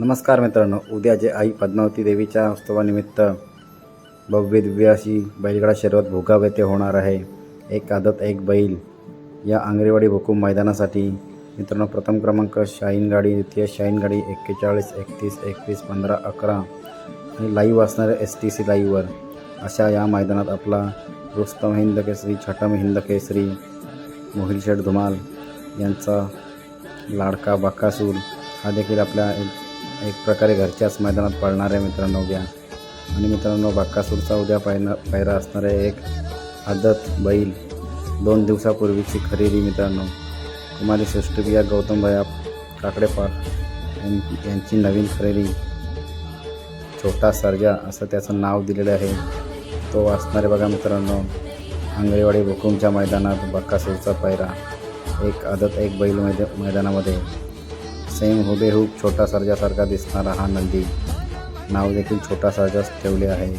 नमस्कार मित्रांनो उद्या जे आई पद्मावती देवीच्या उत्सवानिमित्त भव्य दिव्य अशी बैलगाडा शर्यत भोगाव येथे होणार आहे. एक आदत एक बैल या आंगरेवाडी भुकुम मैदानासाठी. मित्रांनो प्रथम क्रमांक शाईन गाडी द्वितीय शाईन गाडी एक्केचाळीस एकतीस एकवीस पंधरा अकरा आणि लाईव्ह असणाऱ्या एस टी सी लाईव्हवर. अशा या मैदानात आपला रुस्तम हिंद केसरी छटम हिंद केसरी मोहिल शेठ धुमाल यांचा लाडका बाकासूर हा देखील आपल्या एक एक प्रकारे घरच्याच मैदानात पळणाऱ्या मित्रांनो उद्या आणि मित्रांनो बक्कासूरचा उद्या पायना पायरा असणारे एक आदत बैल. दोन दिवसापूर्वीची खरेदी मित्रांनो. कुमारी सृष्टीप्रिया गौतम भया काकडेपार यां- यांची नवीन खरेदी. छोटा सर्जा असं त्याचं नाव दिलेलं आहे. तो असणारे बघा मित्रांनो. आंगळेवाडी भुकुमच्या मैदानात बक्कासूरचा पायरा. एक आदत एक बैल मैदा मैदानामध्ये. सेम हुबेहूब छोटा सर्जासारखा दिसणारा हा नंदी. नाव देखील छोटा सर्जाच ठेवले आहे.